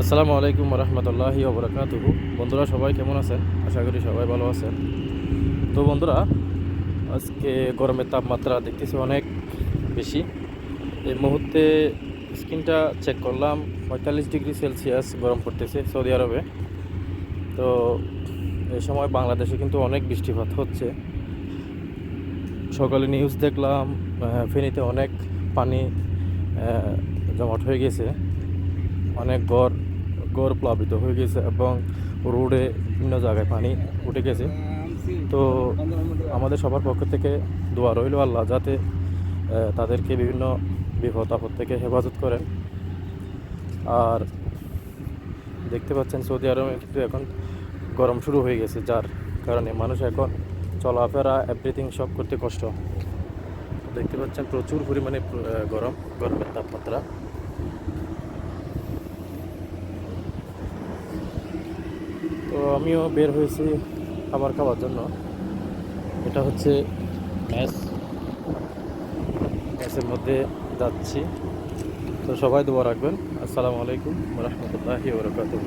আসসালামু আলাইকুম রহমতুল্লাহি ওবরাকাতুহু। বন্ধুরা, সবাই কেমন আছেন? আশা করি সবাই ভালো আছেন। তো বন্ধুরা, আজকে গরমের তাপমাত্রা দেখতেছি অনেক বেশি। এই মুহূর্তে স্ক্রিনটা চেক করলাম, পঁয়তাল্লিশ ডিগ্রি সেলসিয়াস গরম পড়তেছে সৌদি আরবে। তো এই সময় বাংলাদেশে কিন্তু অনেক বৃষ্টিপাত হচ্ছে। সকালে নিউজ দেখলাম ফেনীতে অনেক পানি জমাট হয়ে গেছে। অনেক গড় গড় প্লাবিত হয়ে গেছে এবং রোডে বিভিন্ন জায়গায় পানি উঠে গেছে। তো আমাদের সবার পক্ষ থেকে দোয়া রইল আল্লাহ যাতে তাদেরকে বিভিন্ন বিপদ আপদ থেকে হেফাজত করেন। আর দেখতে পাচ্ছেন সৌদি আরবে কিন্তু এখন গরম শুরু হয়ে গেছে, যার কারণে মানুষ এখন চলাফেরা এভরিথিং সব করতে কষ্ট। দেখতে পাচ্ছেন প্রচুর পরিমাণে গরম, গরমের তাপমাত্রা। তো আমিও বের হয়েছি খাবার খাওয়ার জন্য। এটা হচ্ছে ম্যাচ ম্যাচের মধ্যে যাচ্ছি। তো সবাই দোয়া রাখবেন। আসসালামু আলাইকুম রহমতুল্লাহি ওবরাকাতুহ